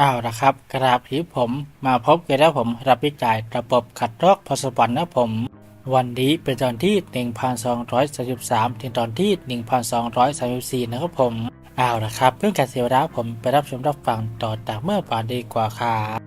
อ้าวนะครับ กราบที่ผมมาพบกันแล้วผมรับวิจัยระบบขัดลอกพอสปอร์ตนะผม วันนี้เป็นตอนที่ 1233 ถึงตอนที่ 1234 นะครับผมอ้าวนะครับ เพื่อนการเสียเวลาผมไปรับชมรับฟังต่อจากเมื่อป่านดีกว่าครับ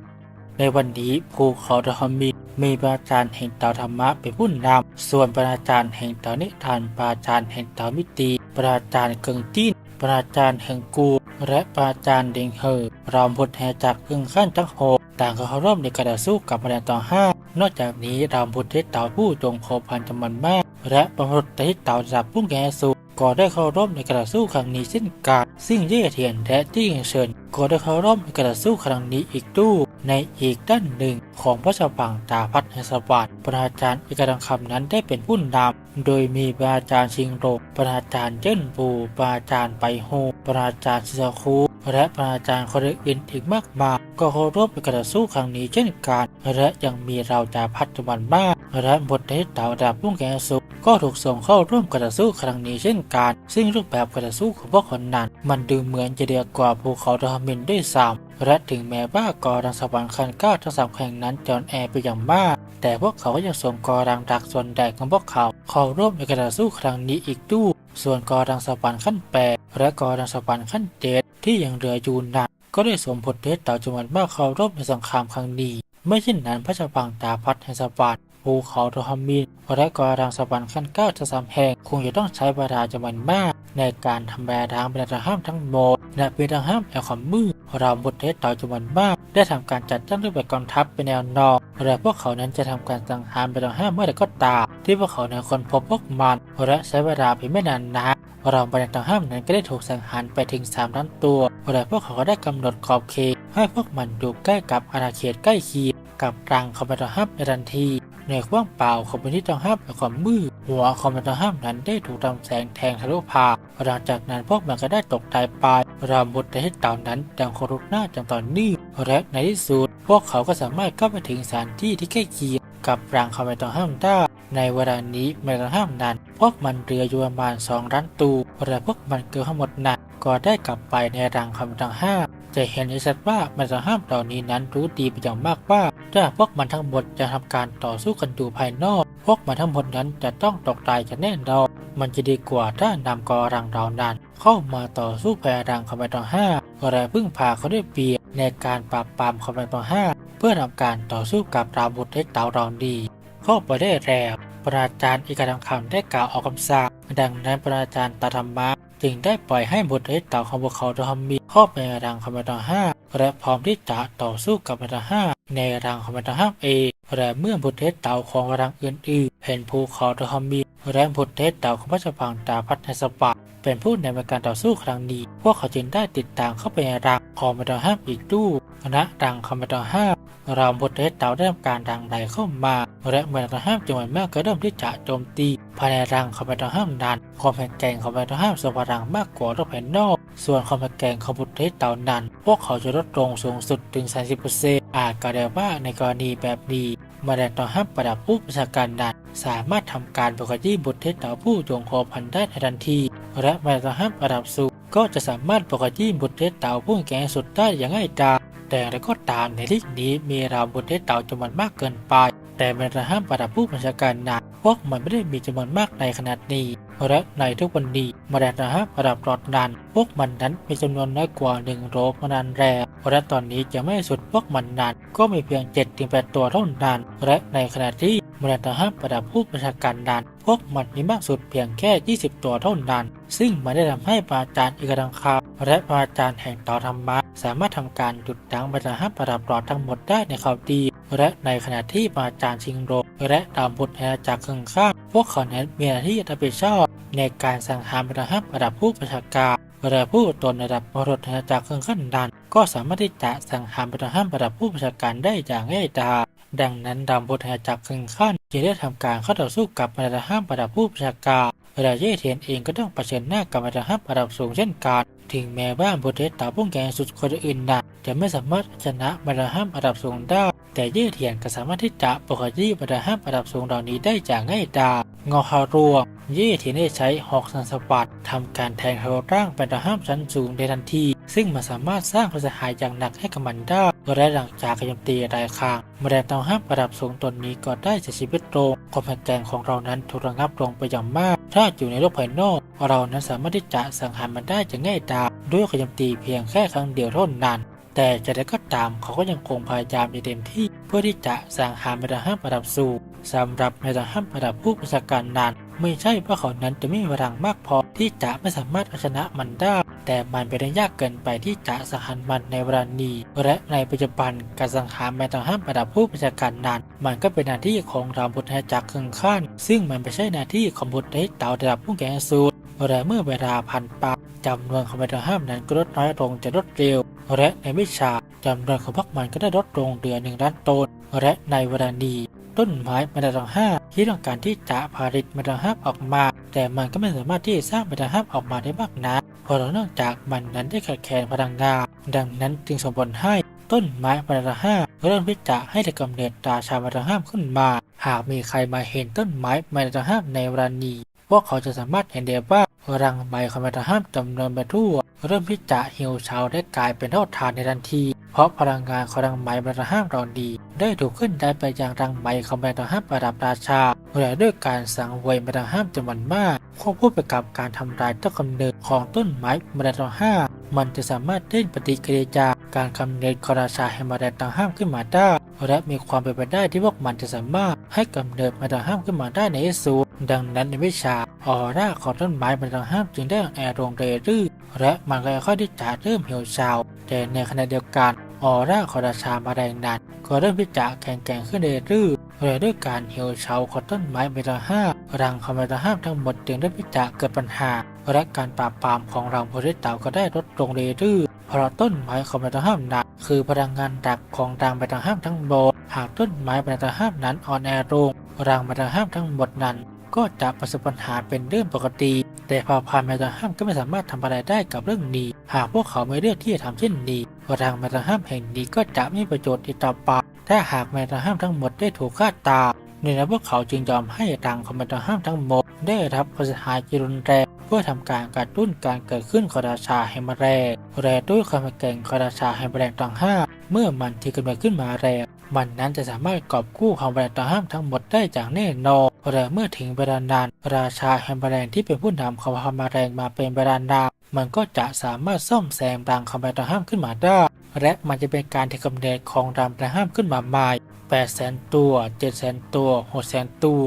ในวันนี้ภูเขาดอมีมีปราจารย์แห่งเตาธรรมะเป็นผู้นำส่วนปราจารย์แห่งเตานิทานปราจารย์แห่งเตามิตีปราจารย์เกิงจีนปราจารย์แห่งกู และปาจานเดงเฮอรอมพลแห่จากพึ่งขั้นทั้งหกต่างก็เข้าร่วมในการต่อสู้กับมารต่อห้านอกจากนี้รามพุทธเต่าผู้จงโคพันจำนวนมาก และประมุขที่เต่าระดับพุ่งแกสู ก็ได้เข้าร่วมในการสู้ครั้งนี้เช่นกันซึ่งเย่เทียนและที่เฉินก็ได้เข้าร่วมในการสู้ครั้งนี้อีกตู้ในอีกด้านหนึ่งของพระชวังตาพัฒนสวัสดิ์ปราจารย์อิกรังคำนั้นได้เป็นผู้นำโดยมีปราจารย์ชิงโรปราจารย์เจิ้นปูปราจารย์ไปโฮปราจารย์ซิซาคูและปราจารย์คนอื่นอีกมากมายก็เข้าร่วมในการสู้ครั้งนี้เช่นกันและยังมีเราจาพัฒน์วันมากและบทเทศเต่าดาบพุ่งแกสุ ก็ถูกส่งเข้าร่วมการต่อสู้ครั้งนี้เช่นกัน ซึ่งรูปแบบการต่อสู้ของพวกคนนั้น มันดูเหมือนจะเดียวกว่าภูเขาดอมินด้วยซ้ำและถึงแม้ว่ากอรังสวรรค์คันก้าทั้งสามแห่งนั้นจอนแอไปอย่างมาก แต่พวกเขาก็ยังส่งกอรังดักส่วนใหญ่ของพวกเขาเข้าร่วมในการต่อสู้ครั้งนี้อีกด้วยส่วนกอรังสวรรค์ขั้นแปดและกอรังสวรรค์ขั้นเจ็ดที่ยังเหลืออยู่นั้นก็ได้สวมบทเทศเต่าจำนวนมากเข้าร่วมในสงครามครั้งนี้ไม่เช่นนั้นพระเจ้าพังตาพัดแห่งสวรรค์ ภูเขาโดฮามินและกอรังสวรรค์ขั้นเก้าจะสามแห่ง คงจะต้องใช้เวลาจำนวนมาก ในการทำลายทางเป็นทางห้ามทั้งหมดและเป็นทางห้ามแอลคอมมือเราบทเทศต่อจำนวนมาก ได้ทำการจัดตั้งรูปแบบกองทัพเป็นแนวนอนและพวกเขานั้นจะทำการสังหารเป็นทางห้ามเมื่อใดก็ตามที่พวกเขานั้นคนพบพวกมันและใช้เวลาเพียงไม่นานนักเราบรรดางห้ามนั้นก็ได้ถูกสังหารไปถึง3ล้านตัวและพวกเขาก็ได้กำหนดขอบเขตให้พวกมันอยู่ใกล้กับอาณาเขตใกล้เคียง กับรังคอมบัตห้ามในทันทีในกว้างเปล่าของพื้นที่ต้องห้ามและความมืดหัวคอมบัตห้ามนั้นได้ถูกทำแสงแทงทะลุผ่านหลังจากนั้นพวกมันก็ได้ตกตายไปรามบุตรที่เต่านั้นดังโครุหน้าจังตอนนี้และในที่สุดพวกเขาก็สามารถเข้าไปถึงสถานที่ที่ใกล้เคียงกับรังคอมบัตห้ามได้ ในเวลานี้เมลห้ามนั้น พวกมันเรืออยู่ประมาณ2ล้านตูและพวกมันเกือบทั้งหมดนั้นก็ได้กลับไปในรังคำตังห้าจะเห็นได้ชัดว่ามันจะห้ามเหล่านี้นั้นรู้ดีเป็นอย่างมากว่าถ้าพวกมันทั้งหมดจะทำการต่อสู้กันอยู่ภายนอก พวกมันทั้งหมดนั้นจะต้องตกตายจะแน่นอนมันจะดีกว่าถ้านำกอรังเหล่านั้น เข้ามาต่อสู้ภายรังคำตังห้าและพึ่งพาเขาด้วยเปียในการปราบปรามคำตังห้าเพื่อทำการต่อสู้กับราบุตรเล็กเต่าเราดี เข้าไปได้แล้วปราจารย์อีกการคำได้กล่าวออกคำสั่งดังนั้นปราจารย์ตาธรรมะจึงได้ปล่อยให้บุตรเอเต่อของพวกเขาทำมีครอบไปในรังคอมเมตห้าและพร้อมที่จะต่อสู้กับคอมเมตห้าในรังคอมเมตห้าเอง และเมื่อบุตรเอเต่าของรังอื่นๆเห็นภูเขาทำมีและบุตรเอเต่าของพระเจ้าพังตาพัฒนสปะเป็นผู้นำในการต่อสู้ครั้งนี้ พวกเขาจึงได้ติดตามเข้าไปในรังคอมเมตห้าอีกตู้ณรังคอมเมตห้าเราบทเทศเต่าได้ทำการดังใดเข้ามา และเมื่อเราห้ามจำนวนมากก็เริ่มที่จะโจมตีภายในรังคอมพิวเตอร์ห้ามนั้นความแข็งแกร่งของคอมพิวเตอร์ห้ามสว่างมากกว่ารอบภายนอก ส่วนความแข็งแกร่งของบุตรเทศเต่านั้น พวกเขาจะลดลงสูงสุดถึง 30%อาจกล่าวว่าในกรณีแบบนี้มาแดนต่อห้ามประดับผู้ประชาการนั้นสามารถทำการปกติบุตรเทศต่าผู้จงโคพันได้ทันที และมาแดนต่อห้ามประดับสูงก็จะสามารถปกติบุตรเทศเต่าผู้แก่สุดได้อย่างง่ายดายแต่แล้วก็ตามในที่นี้มีราบุตรเทศเต่าจำนวนมากเกินไป แต่เป็นระห้ามประดับผู้บัญชาการหนักพวกมันไม่ได้มีจำนวนมากในขนาดนี้ และในทุกวันนี้มาแดนระห้ามประดับรอดนันพวกมันนั้นมีจำนวนน้อยกว่าหนึ่งโรบมานานแรกและตอนนี้จะไม่สุดพวกมันนั้นก็มีเพียง7จ็ดถึงแตัวเท่านั้นและในขณะที่มาแดนระห้ามประดับผู้บัญชาการนั้นพวกมันมีมากสุดเพียงแค่ 20 ตัวเท่านั้น ซึ่งมันได้ทำให้ปราจารย์อิกรังคาและปราจารย์แห่งต่อธรรมะ สามารถทำการหยุดยั้งบรรดาห้าประดับรอดทั้งหมดได้ในข่าวดี และในขณะที่ปราจารย์ชิงโรและดาวบุตรแห่จากข้างข้างพวกเขานั้นมีหน้าที่รับผิดชอบ ในการสังหารบรรดาห้ามประดับผู้ประชาการและผู้ตนระดับมรดกจากเครื่องขั้นดัน ก็สามารถที่จะสังหารบรรดาห้ามประดับผู้ประชาการได้อย่างง่ายดายดังนั้นดาวบุตรแห่จากเครื่องขั้นจึงได้ทำการเข้าต่อสู้กับบรรดาห้ามระดับผู้ประชาการเวลาเย่เทียนเองก็ต้องเผชิญหน้ากับบรรดาห้ามระดับสูงเช่นกันถึงแม้ว่าบุตรเทศตาพุ่งแกงสุดคนอื่นนั้นจะไม่สามารถชนะบรรดาห้ามระดับสูงได้ แต่เย่เทียนก็สามารถที่จะปกติบรรดาห้ามระดับสูงเหล่านี้ได้อย่างง่ายดายงอฮารวงเย่เทียนได้ใช้หอกสันสวัดทำการแทงทะลุร่างบรรดาห้าชั้นสูงในทันที ซึ่งมันสามารถสร้างความเสียหายอย่างหนักให้กับมันได้และหลังจากโจมตีรายคางแมลงต้องห้ามระดับสูงตนนี้ก็ได้เสียชีวิตลงความแข็งแกร่งของเรานั้นถูกระงับลงไปอย่างมาก ถ้าอยู่ในโลกภายนอก เรานั้นสามารถที่จะสังหารมันได้อย่างง่ายดา ด้วยการโจมตีเพียงแค่ครั้งเดียวเท่านั้น แต่จะได้ก็ตามเขาก็ยังคงพยายามอย่างเต็มที่ เพื่อที่จะสังหารแมลงห้ามระดับสูงสำหรับแมลงห้ามระดับผู้ประชาการนั้นไม่ใช่ว่าเขานั้นจะไม่มีพลังมากพอที่จะไม่สามารถเอาชนะมันได้ แต่มันเป็นเรื่องยากเกินไปที่จะสังหารมันในเวลานี้ และในปัจจุบันการสังหารแมลงห้ามระดับผู้ประชาการนั้น มันก็เป็นหน้าที่ของเราพุทธจักรครึ่งขั้นซึ่งมันไม่ใช่หน้าที่ของพุตรทธเต่าระดับผู้แก่สูตรและเมื่อเวลาผ่านไปจำนวนของแมลงห้ามนั้นก็ลดน้อยลงจะรวดเร็ว และในวิชาจำนวนของพวกมันก็ได้ลดลงเหลือหนึ่งล้านต้น และในเวลานี้ต้นไม้มล็ดห้าที่ต้องการที่จะผลิตมล็ดห้าออกมา แต่มันก็ไม่สามารถที่จะสร้างมล็ดห้าออกมาได้มากนักเพราะเนื่องจากมันนั้นได้ขาดแคลนพลังงานดังนั้นจึงส่งผลให้ต้นไม้มล็ดห้าเริ่มที่จะให้แต่กำเนิดราชามล็ดห้าขึ้นมา หากมีใครมาเห็นต้นไม้มล็ดห้าในเวลานี้พวกเขาจะสามารถเห็นได้ว่า รังใบของเมล็ดห้าจำนวนไปทั่ว เริ่มที่จะเหี่ยวเฉาได้กลายเป็นเท่าฐานในทันที เพราะพลังงานของรังไหมบรรห้ามรอนดี ได้ถูกขึ้นได้ไปยังรังไหมของบรรห้ามระดับราชาและด้วยการสังเวยบรรห้ามจำนวนมากควบคู่ไปกับการทำลายต้นกำเนิดของต้นไม้บรรห้ามันจะสามารถเล่นปฏิกิริยาการกำเนิดของราชาแห่งบรรดาห้ามขึ้นมาได้ และมีความเป็นไปได้ที่พวกมันจะสามารถให้กำเนิดบรรดาห้ามขึ้นมาได้ในที่สุดดังนั้นในวิชาออร่าของต้นไม้บรรดาห้ามจึงได้อ่อนแอลงเรื่อและมันก็ค่อยๆที่จะเริ่มเหี่ยวเฉาแต่ในขณะเดียวกันออร่าของราชามาแรงนั้นก็เริ่มที่จะแข็งแกร่งขึ้นเรื่อยๆและด้วยการเหี่ยวเฉาของต้นไม้เบตาห้ารังของเบตาห้ามทั้งหมดจึงเริ่มที่จะเกิดปัญหา และการปราบปรามของรังโพธิเต่าก็ได้ลดลงเรื่อย เพราะต้นไม้ของเบตาห้ามนั้นคือพลังงานหลักของรังเบตาห้ามทั้งหมดหากต้นไม้เบตาห้ามนั้นอ่อนแอลงรังเบตาห้ามทั้งหมดนั้น ก็จะประสบปัญหาเป็นเรื่องปกติ แต่พาพานแมตาห้ามก็ไม่สามารถทำอะไรได้กับเรื่องนี้ หากพวกเขาไม่เลือกที่จะทำเช่นนี้ทางแมตาห้ามแห่งนี้ก็จะไม่ประโยชน์อีกต่อไปถ้าหากแมตาห้ามทั้งหมดได้ถูกฆ่าตา ยในนั้นพวกเขาจึงยอมให้รังของแมตาห้ามทั้งหมด ได้รับความเสียหายรุนแรงเพื่อทำการกระตุ้นการเกิดขึ้นของราชาแห่งแมลงและด้วยความแข็งของราชาแห่งแมลงต่างห้าเมื่อมันที่กำเนิดขึ้นมาแรงมันนั้นจะสามารถกอบกู้ของแมงต่างห้ามทั้งหมดได้อย่างแน่นอนและเมื่อถึงเวลานาน ราชาแห่งแมลงที่เป็นผู้นำของพามาแรงมาเป็นเวลานานมันก็จะสามารถซ่อมแซมรังของแมลงต่างห้ามขึ้นมาได้ และมันจะเป็นการที่กำเนิดของรังต่างห้ามขึ้นมาใหม่ 8แสนตัว7แสนตัว6แสนตัว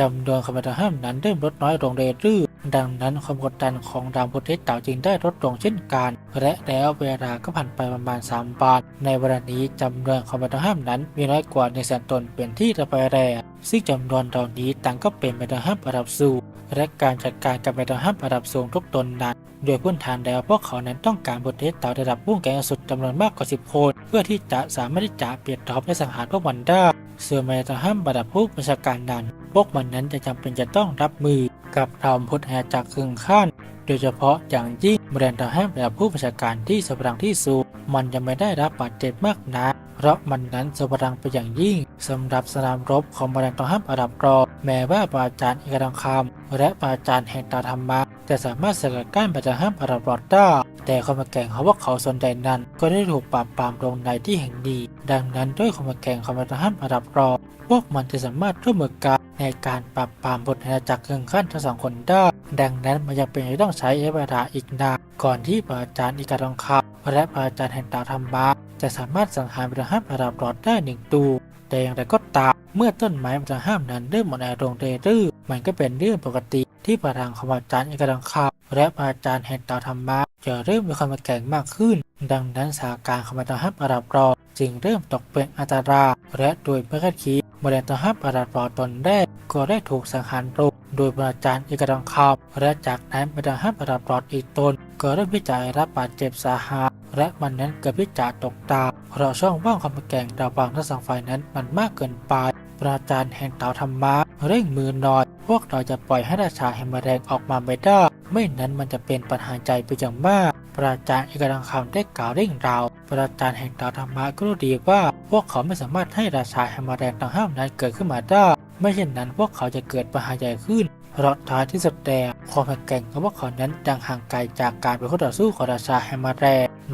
จำนวนคอมเมนต์ห้ามนั้นเริ่มลดน้อยลงเรื่อยๆดังนั้นความกดดันของดาวพุทธเต่าจึงได้ลดลงเช่นกัน และแล้วเวลาก็ผ่านไปประมาณ 3 วันในเวลานี้จำนวนคอมเมนต์ห้ามนั้นมีน้อยกว่าในแสนตนเป็นที่ระบายแรงซึ่งจำนวนเหล่านี้ต่างก็เป็นเมตาห้ามระดับสูงและการจัดการกับเมตาห้ามระดับสูงทุกตนนั้น โดยพื้นฐานแล้วพวกเขานั้นต้องการบทเทสเต่าระดับพุ่งแก่สุดจำนวนมากกว่า 10 คน เพื่อที่จะสามารถที่จะเปลี่ยนท็อปและสังหารพวกมันได้เส่วนเมตาห้ามระดับผู้ประชาการนั้น พวกมันนั้นจะจำเป็นจะต้องรับมือกับทอมพุทธแหจากครึ่งขั้น โดยเฉพาะอย่างยิ่งแบรนด์ทหารระดับผู้ประชาการที่สพลังที่สูงมันยังไม่ได้รับบาดเจ็บมากนักเพราะมันนั้นสพลังไปอย่างยิ่งสำหรับสนามรบของแบรนด์ทหารระดับรอแม้ว่าปราจารย์เอกดังคำและปราจารย์แห่งตาธรรมะ จะสามารถสกัดกั้นปราจารย์ห้ามระดับรอดได้แต่ความแข่งของพวกเขาส่วนใหญ่นั้น ก็ได้ถูกปราบปรามลงในที่แห่งนี้ ดังนั้นด้วยความแข่งของปราจห้ามระดับรองพวกมันจะสามารถร่วมมือกันในการปราบปรามบทอาณาจักรเครื่องขั้นทั้งสองคนได้ ดังนั้นมันจะเป็นที่ต้องใช้เวลาอีกนานก่อนที่ปราจารย์อิกาทองคำและปราจารย์แห่งตาธรรมะจะสามารถสังหารบรรห้ามระดับรอดได้หนึ่งตัวแต่อย่างไรก็ตามเมื่อต้นไม้บรรห้ามนั้นเริ่มหมดแอร์ลงเรื่อย มันก็เป็นเรื่องปกติที่พลังของอาจารย์เอกาทองคำและอาจารย์แห่งตาธรรมะจะเริ่มมีความแข็งมากขึ้น ดังนั้นสถานการณ์ของบรรห้ามระดับรอดจึงเริ่มตกเป็นอันตรายและโดยไม่คดคิดบริเวณตหับอาราบอตนแรกก็ได้ถูกสังหารลงโดยบราจารย์เอกดังคาวและจากนั้นบรรดาฮับอาราบออีกตนก็เริ่มพิจารรับบาดเจ็บสาหัสและมันนั้นเกิดพิจารตกตาเพราะช่องว่างความแก่งระหว่างทั้งสองฝ่ายนั้นมันมากเกินไปปราจารย์แห่งเตาธรรมะ เร่งมือหน่อย พวกเราจะปล่อยให้ราชาแห่งมแมลงออกมาไม่ได้ ไม่นั้นมันจะเป็นปัญหาใจไปอย่างมากปราจารย์เอกดังคำได้กล่าวเร่งเราวปราจารย์แห่งเต่าธรรมะก็รู้ดีว่า พวกเขาไม่สามารถให้ราชาแห่งมแมลงต่างห้ามนั้นเกิดขึ้นมาได้ ไม่เช่นนั้นพวกเขาจะเกิดปัญหาใหญ่ขึ้นเพราะท้ายที่สุดแต่ความแข็งแกร่งของพวกเขานั้นยังห่างไกลจากการเป็นคู่ต่อสู้ของราชาแฮมมาแร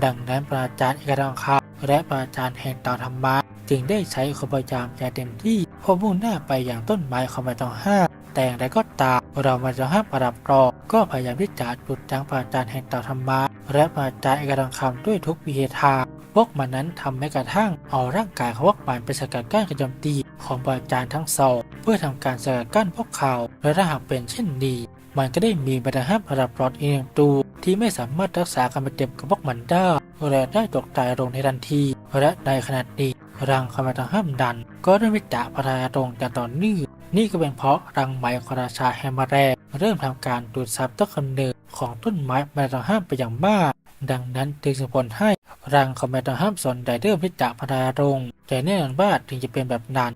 ดังนั้นปราจารย์เอกดังคาและปราจารย์แห่งต่อธรรมะจึงได้ใช้ความพยายามอย่างเต็มที่ เพื่อมุ่งหน้าไปอย่างต้นไม้ของไม่ต้องห้าม แต่อย่างไรก็ตามเราม่ต้องห้ามประดับรอก็พยายามที่จะหยุดยั้งปาจารย์แห่งเต่อธรรมะและปาจารย์เอกดังคำด้วยทุกวิธีทางพวกมันนั้นทำให้กระทั่งเอาร่างกายของพวกมันไปสกัดกั้นกระโจมตีของปาจารย์ทั้งสองเพื่อทำการสกัดกั้นพวกเขาและถ้าหากเป็นเช่นนี้มันก็ได้มีบรรดาห้ามประดับรอดอีกหนึ่งตัวที่ไม่สามารถรักษาการบาดเจ็บกับพวกมันได้และได้ตกตายลงในทันทีและในขณะนี้ รังคำสั่งห้ามดัน ก็ได้มิจะพัฒนาลงอย่างต่อเนื่องนี่ก็เป็นเพราะรังไหมของราชาแฮมมาแรเริ่มทำการดูดซับต้นกำเนิดของต้นไม้มาต้องห้ามไปอย่างมาก ดังนั้นจึงส่งผลให้รังของแมตองห้ามสนได้เริ่มที่จะพัฒนาลงแต่แน่นอนว่าถึงจะเป็นแบบนั้น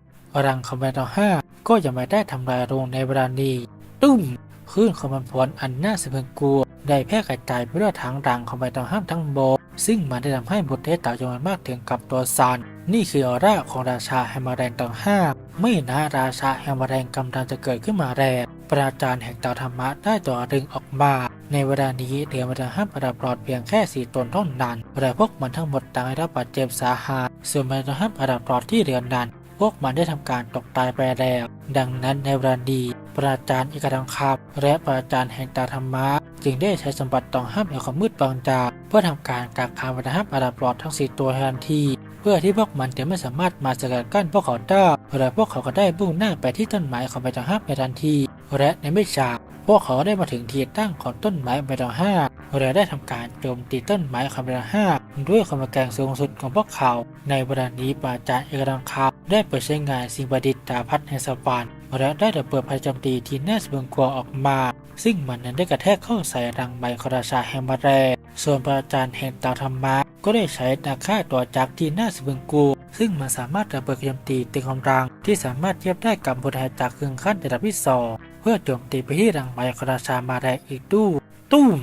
รังของแมตองห้าก็ยังไม่ได้ทำลายลงในเวลานี้ตุ้มคลื่นของมันพลอันน่าสะพรึงกลัวได้แพร่กระจายไปทั่วทางรังของใบตองห้ามทั้งโบก ซึ่งมันได้ทำให้บทเทศเต่าจำนวนมากถึงกับตัวซัน นี่คือออร่าของราชาแฮมมาแดงตองห้าไม่นะราชาแฮมมาแดงกำลังจะเกิดขึ้นมาแรงปราจารย์แห่งเต่าธรรมะได้ตัวดึงออกมา ในเวลานี้เหลือมาทห้ามประดับรอดเพียงแค่สี่ตนเท่านั้นแต่พวกมันทั้งหมดต่างได้รับบาดเจ็บสาหัสส่วนมาทห้ามประดับรอดที่เหลือนั้นพวกมันได้ทำการตกตายไปแล้ว ดังนั้นในเวลานี้ปราจารย์เอกดังคับและปราจารย์แห่งตาธรรมะ จึงได้ใช้สมบัติต้องห้ามแห่งความมืดบางจาเพื่อทำการกักขังบรรดาห้ามประดับรอดทั้งสี่ตัวทันที เพื่อที่พวกมันจะไม่สามารถมาสกัดกั้นพวกเขาได้และพวกเขาก็ได้บุ่งหน้าไปที่ต้นไม้ของใบตองห้ามในทันที และในไม่ช้าพวกเขาได้มาถึงที่ตั้งของต้นไม้ใบตองห้าและได้ทำการโจมตีต้นไม้ของใบตองห้าด้วยความแกร่งสูงสุดของพวกเขา ในเวลานี้ปราจารย์เอกดังคับได้เปิดใช้งานสิ่งประดิษฐ์ดาพัดแห่งสวรรค์ และได้ระเบิดภัยโจมตีที่น่าสะพรึงกลัวออกมา ซึ่งมันนั้นได้กระแทกเข้าใส่รังใบคราชาแฮมมาแรส่วนปราจารย์แห่งตาธรรมะก็ได้ใช้ดาค่าตัวจักที่น่าสะพรึงกลัวซึ่งมันสามารถระเบิดโจมตีตึงกำลังที่สามารถเทียบได้กับบทายจากเครื่องขั้นระดับที่สองเพื่อโจมตีไปที่รังใบคราชามาแรงอีกตู้ตุ้ม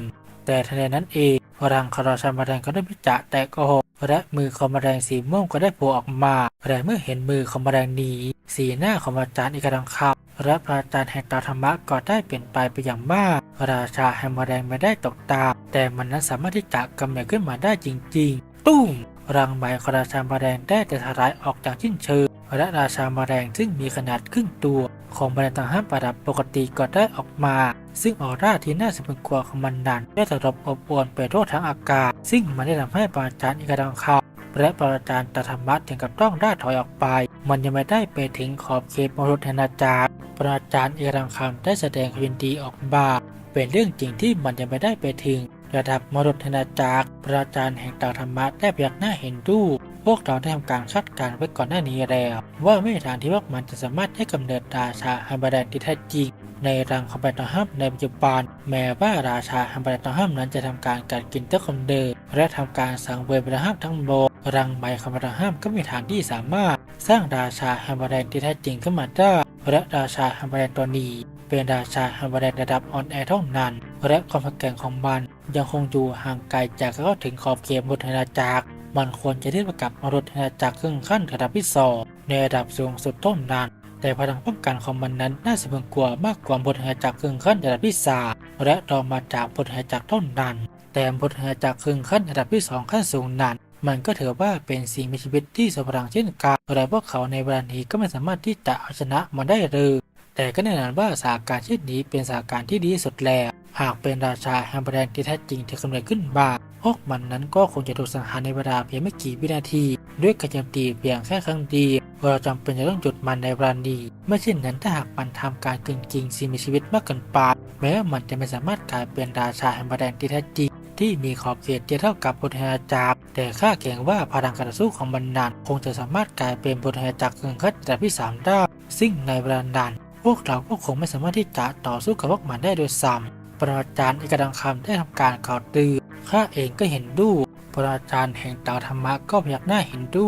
แต่ทันใดนั้นเอง รังคาราชามาแดงก็ได้พิจะแตกโอหกและมือของมาแดงสีม่วงก็ได้โผล่ออกมาแต่เมื่อเห็นมือของมาแดงหนีสีหน้าของอาจารย์อีกดังคับและพระอาจารย์แห่งตาธรรมะก็ได้เปลี่ยนไปไปอย่างมาก ราชาแห่งมาแดงไม่ได้ตกตา แต่มันนั้นสามารถที่จะกำเนิดขึ้นมาได้จริง ๆ ตุ้มรังใบของราชามาแดงได้แต่ทลายออกจากชิ้นเชิง และราชามาแดงซึ่งมีขนาดครึ่งตัว ของบรรดาห้ามประดับปกติก็ได้ออกมา ซึ่งออร่าที่น่าสะพรึงกลัวของมันนั้นได้ตลบอบอวนไปทั่วทั้งอากาศ ซึ่งมันได้ทำให้ปราจารย์อีกาดังคาและปราจารย์ตธรรมะถึงกับต้องได้ถอยออกไป มันยังไม่ได้ไปถึงขอบเขตมรุธนาจักรปราจารย์อีกาดังคำได้แสดงความยินดีออกมา เป็นเรื่องจริงที่มันยังไม่ได้ไปถึงระดับมรุธนาจักรปราจารย์แห่งตาธรรมะได้พยักหน้าเห็นรูป พวกเราได้ทำการคาดการไว้ก่อนหน้านี้แล้ว ว่าไม่มีทางที่พวกมันจะสามารถให้กำเนิดราชาฮัมบาแดนที่แท้จริง ในรังของแบตฮัมในปัจจุบันแม้ว่าราชาฮัมบาแดนฮัมนั้นจะทำการกัดกินเจ้าคนเดิมและทำการสังเวยแบตฮัมทั้งโบรังใบของแบตฮัมก็มีทางที่สามารถ สร้างราชาฮัมบาแดนที่แท้จริงขึ้นมาได้และราชาฮัมบาแดนตัวนี้เป็นราชาฮัมบาแดนระดับออนแอร์เท่านั้นและความแข็งของมันยังคงอยู่ห่างไกลจากการเข้าถึงขอบเขตมรนาจักร มันควรจะเทียบกับมรดนาจักรครึ่งขั้นระดับที่สองในระดับสูงสุดเท่านั้นแต่พลังป้องกันของมันนั้นน่าสะพึงกลัวมากกว่าบทหายจากครึ่งขั้นระดับที่สามและรองมาจากบทหายจากเท่านั้นแต่บทหายจากครึ่งขั้นระดับที่สองขั้นสูงนั้นมันก็ถือว่าเป็นสิ่งมีชีวิตที่ทรงพลังเช่นกันแต่พวกเขาในเวลานี้ก็ไม่สามารถที่จะเอาชนะมันได้เลยแต่ก็แน่นอนว่าสถานการณ์เช่นนี้เป็นสถานการณ์ที่ดีสุดแล้ว หากเป็นราชาแฮมเบร์แดงที่แท้จริงที่กำเนิดขึ้นมาพวกมันนั้นก็คงจะถูกสังหารในเวลาเพียงไม่กี่วินาที ด้วยการโจมตีเพียงแค่ครั้งเดียวเราจำเป็นจะต้องหยุดมันในเวลานี้ไม่เช่นนั้นถ้าหากมันทำการกึ่งกิงสิ่งมีชีวิตมากเกินไปแม้ว่ามันจะไม่สามารถกลายเป็นราชาแฮมเบร์แดงที่แท้จริงที่มีขอบเขตเท่ากับพุทธาจักรแต่ข้าเกรงว่าพลังการต่อสู้ของมันนั้นคงจะสามารถกลายเป็นพุทธาจักรกึ่งขั้นระดับที่สามได้ซึ่งในเวลานั้นพวกเราก็คงไม่สามารถที่จะต่อสู้กับพวกมันได้โดยซ้ำ ปราจารย์เอกดังคำได้ทำการกล่าวตือข้าเองก็เห็นดูปราจารย์แห่งเตาธรรมะก็พยักหน้าเห็นดู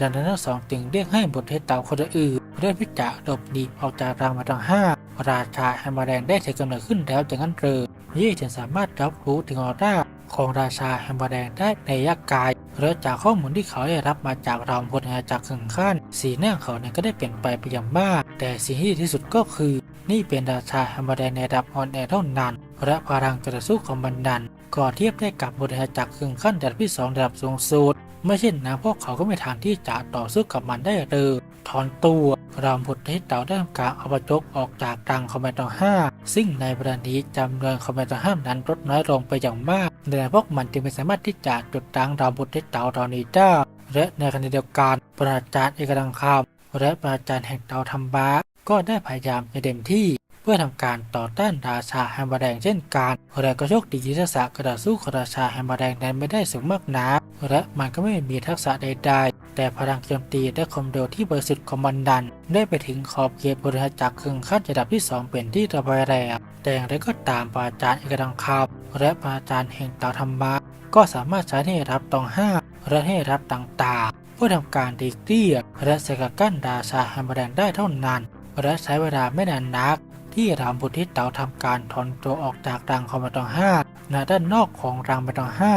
ดังนั้นทั้งสองจึงเรียกให้บทเทศเตาคนอื่นเรื่องพิจารหลบหนีออกจากรังมาทั้งห้าราชาแฮมมาแดงได้ถือกำเนิดขึ้นแล้วจากนั้นเลยยี่จึงสามารถรับรู้ถึงออร่าของราชาแฮมเบอร์แดงได้ในยักษ์กายและจากข้อมูลที่เขาได้รับมาจากรามพลอาจากขึงขั้นสีหน้าเขาเนี่ยก็ได้เปลี่ยนไปไปอย่างมาก แต่สิ่งที่ดีที่สุดก็คือ นี่เป็นราชาแฮมเบอร์แดงในระดับออนแอร์เท่านั้น และพลังจะสู้ของมันนั้นก็เทียบได้กับบริหารจักรคึงขั้นระดับที่สองระดับสูงสุดไม่เช่นนั้นพวกเขาก็ไม่ทางที่จะต่อสู้กับมันได้เลยถอนตัวรามพุทธให้เต่าได้ทำการเอาประจกออกจากรังคอมเมนต์ห้าซึ่งในเวลานี้จำนวนคอมเมนต์ห้านั้นลดน้อยลงไปอย่างมากแต่พวกมันจึงไม่สามารถที่จะจุดรังรามพุทธให้เต่าตอนนี้ได้และในขณะเดียวกันปราจารย์เอกดังคำและปราจารย์แห่งเต่าธรรมะ ก็ได้พยายามอย่างเต็มที่ เพื่อทำการต่อต้านราชาแฮมเบอร์แดงเช่นกันและก็โชคดีที่ทักษะกระดาษสู้ของราชาแฮมเบอร์แดงนั้นไม่ได้สูงมากนักและมันก็ไม่มีทักษะใดๆ แต่พลังโจมตีและความเร็วที่บริสุทธิ์ของมันดัน ได้ไปถึงขอบเขตบริหารจักรครึ่งขั้นระดับที่ 2 เป็นที่ระบายแรงแต่อย่างไรก็ตามปราจารย์เอกดังคำและปราจารย์แห่งเต่าธรรมะก็สามารถใช้ให้รับตองห้าและให้รับต่างๆเพื่อทำการดีเกลียและสกัดกั้นราชาแฮมเบอร์แดงได้เท่านั้น และใช้เวลาไม่นานนัก ที่รามบุตรที่เต่าทำการถอนตัวออกจากรังคอมเมตองห้าณด้านนอกของรังเมตองห้า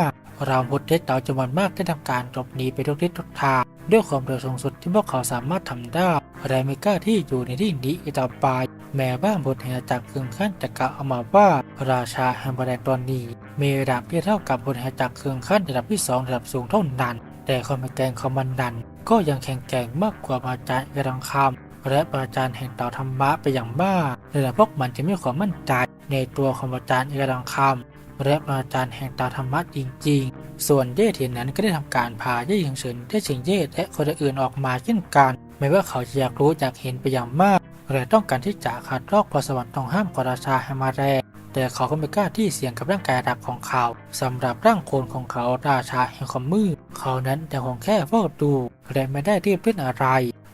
รามบุตรที่เต่าจำนวนมากได้ทำการหลบหนีไปทุกทิศทุกทางด้วยความเร็วสูงสุดที่พวกเขาสามารถทำได้และไม่กล้าที่อยู่ในที่นี้อีกต่อไป แม้บ้างบทแห่งจากรครึ่งขั้นจะกล่าวเอามาว่า ราชาแฮมเบรแดงตอนนี้ มีระดับที่เท่ากับบทแห่งจากรครึ่งขั้นระดับที่สองระดับสูงเท่านั้น แต่ความแข็งแกร่งของมันนั้นก็ยังแข็งแกร่งมากกว่าอาจารย์กระดังคำ และอาจารย์แห่งเต่าธรรมะไปอย่างมากและพวกมันจะไมีความมั่นใจในตัวของอาจารย์เอกดังคำและอาจารย์แห่งเต่าธรรมะจริง ๆ ส่วนเย่เทียนนั้นก็ได้ทำการพาเย่หยิงเฉินเย่เฉิงเย่และคนอื่นออกมาเช่นกัน ไม่ว่าเขาจะอยากรู้อยากเห็นไปอย่างมากและต้องการที่จะขัดลอกพรสวรรค์ต้องห้ามกราชาให้มาแรกแต่เขาก็ไม่กล้าที่เสี่ยงกับร่างกายรักของเขาสำหรับร่างโคลนของเขาราชาแห่งความมืดเขานั้นยังคงแค่เฝ้าดูและไม่ได้รีบเล่นอะไร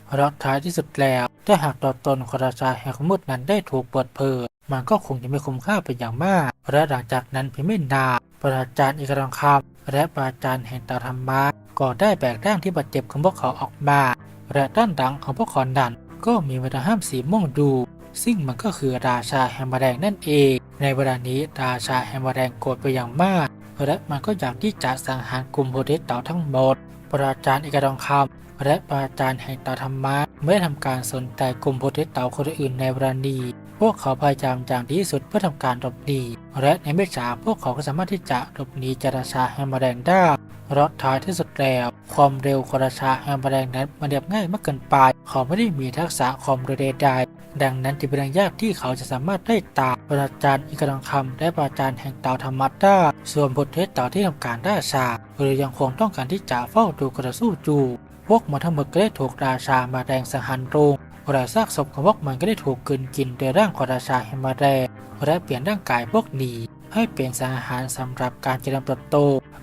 เพราะท้ายที่สุดแล้ว ถ้าหากตัวตนของราชาแห่งมืดนั้นได้ถูกเปิดเผยมันก็คงจะไม่คุ้มค่าเป็นอย่างมาก และหลังจากนั้นเพียงไม่นานปราจารย์เอกรังคำและปราจารย์แห่งตาธรรมะก็ได้แบกร่างที่บาดเจ็บของพวกเขาออกมา และด้านหลังของพวกเขานั้นก็มีเวลาห้ามสีม่วงดูซึ่งมันก็คือราชาแฮมเบอร์แดงนั่นเอง ในเวลานี้ราชาแฮมเบอร์แดงโกรธไปอย่างมาก และมันก็อยากที่จะสังหารกลุ่มโพเทสเต่าทั้งหมด ปราจารย์เอกรังคำ และปราจารย์แห่งตาธรรมะไม่ได้ทำการสนใจกลุ่มโปรเตสเตาคนอื่นในวลานี้พวกเขาพยายามอย่างดีที่สุดเพื่อทำการหลบหนีและในไม่ช้าพวกเขาก็สามารถที่จะหลบหนีจราชาแฮมเบอร์แดงได้รถท้ายที่สุดแล้วความเร็วของราชาแฮมเบอร์แดงนั้นมันเรียบง่ายมากเกินไปเขาไม่ได้มีทักษะความเร็วใดดังนั้นจึงเป็นเรื่องยากที่เขาจะสามารถได้ตาปราจารย์อีกรังคำและปราจารย์แห่งเต่าธรรมะได้ส่วนบทเทศเตาที่ทำการได้ชาหรือยังคงต้องการที่จะเฝ้าดูกระสู้จู พวกมันทั้งหมดก็ได้ถูกราชามาแดงสังหารลงและซากศพของพวกมันก็ได้ถูกกลืนกินโดยร่างของราชาแฮมมาแดงและเปลี่ยนร่างกายพวกนี้ ให้เป็นสารอาหารสำหรับการเจริญเติบโต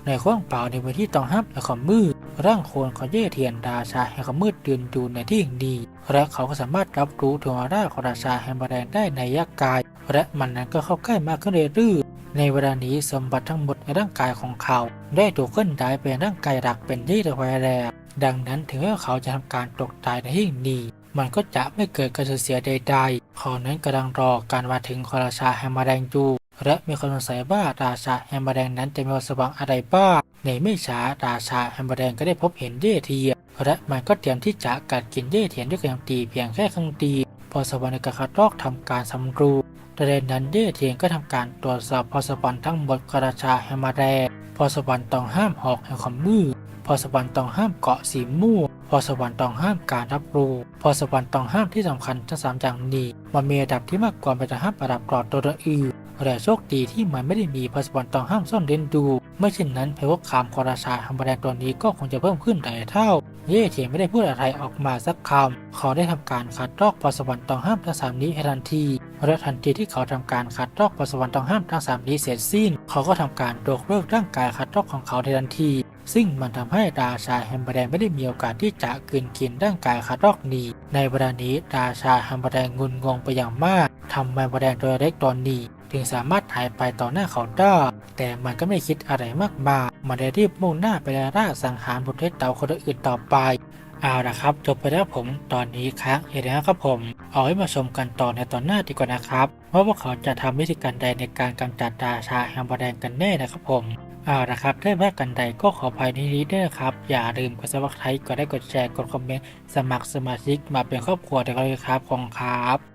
ในข้วงเปล่าในพื้นที่ต้องห้ามและความมืด ร่างโคลนของเย่เทียนราชาแห่งความมืดยืนอยู่ในที่แห่งดีและเขาก็สามารถรับรู้ถึงอร่าของราชาแฮมมาแดงได้ในยักษ์กาย และมันนั้นก็เข้าใกล้มากขึ้นเรื่อยในเวลานี้สมบัติทั้งหมดในร่างกายของเขา ได้ถูกเคลื่อนย้ายเป็นร่างกายหลักเป็นที่ระบายแรง ดังนั้นถึงแม้ว่าเขาจะทำการตกตายในที่นี้ มันก็จะไม่เกิดการสูญเสียใดๆเขานั้นกำลังรอการมาถึงของราชาแฮมมาแดงอยู่และมีคนสงสัยว่าราชาแฮมมาแดงนั้นจะมีสว่างอะไรบ้างในไม่ช้าราชาแฮมมาแดงก็ได้พบเห็นเย่เทียนและมันก็เตรียมที่จะกัดกินเย่เทียนด้วยการตีเพียงแค่ครั้งเดียวพอสวรรค์กระคัดลอกทำการสำรวจประเด็นนั้นเย่เทียนก็ทำการตรวจสอบพอสวรรค์ทั้งหมดของราชาแฮมมาแดงพอสวรรค์ต้องห้ามหอกแห่งความมืด พอสวรรค์ต้องห้ามเกาะสีม่วงพอสวรรค์ต้องห้ามการรับรู้พอสวรรค์ต้องห้ามที่สำคัญทั้งสามอย่างนี้ มันมีระดับที่มากกว่าไปจะห้ามประดับกรอดตัวอื่นแต่โชคดีที่มันไม่ได้มีพอสวรรค์ต้องห้ามซ่อนเร้นดู ไม่เช่นนั้นเพวกคามคอราชาธรรมแดงตัวนี้ก็คงจะเพิ่มขึ้นหลายเท่า เย่เทียนไม่ได้พูดอะไรออกมาสักคำ เขาได้ทำการขัดลอกพอสวรรค์ต้องห้ามทั้งสามนี้ให้ทันทีและทันทีที่เขาทำการขัดลอกพอสวรรค์ต้องห้ามทั้งสามนี้เสร็จสิ้น เขาก็ทำการยกเลิกร่างกายขัดลอกของเขาทันที ซึ่งมันทำให้ราชาแฮมเบอร์แดงไม่ได้มีโอกาสที่จะกืนกินร่างกายคาร์ดอกนี้ ในเวลานี้ราชาแฮมเบอร์แดงงุนงงไปอย่างมากทำแฮมเบอร์แดงตัวเล็กตอนนี้ ถึงสามารถหายไปต่อหน้าเขาได้ แต่มันก็ไม่คิดอะไรมากมายมันได้รีบมุ่งหน้าไปล่าสังหารบุตรเทศเต่าคนอื่นต่อไปเอาละครับจบไปแล้วผมตอนนี้ค้างเห็นนะครับผม เอาไว้มาชมกันต่อในตอนหน้าดีกว่านะครับว่าพวกเขาจะทำวิธีการใดในการกำจัดราชาแฮมเบอร์แดงกันแน่นะครับผมเอาละครับถ้าว่ากันใดก็ขออภัยในนี้ด้วยนะครับ อย่าลืมกดซับสไครต์กดไลค์กดแชร์กดคอมเมนต์สมัครสมาชิกมาเป็นครอบครัวเดียวกันเลยครับของครับ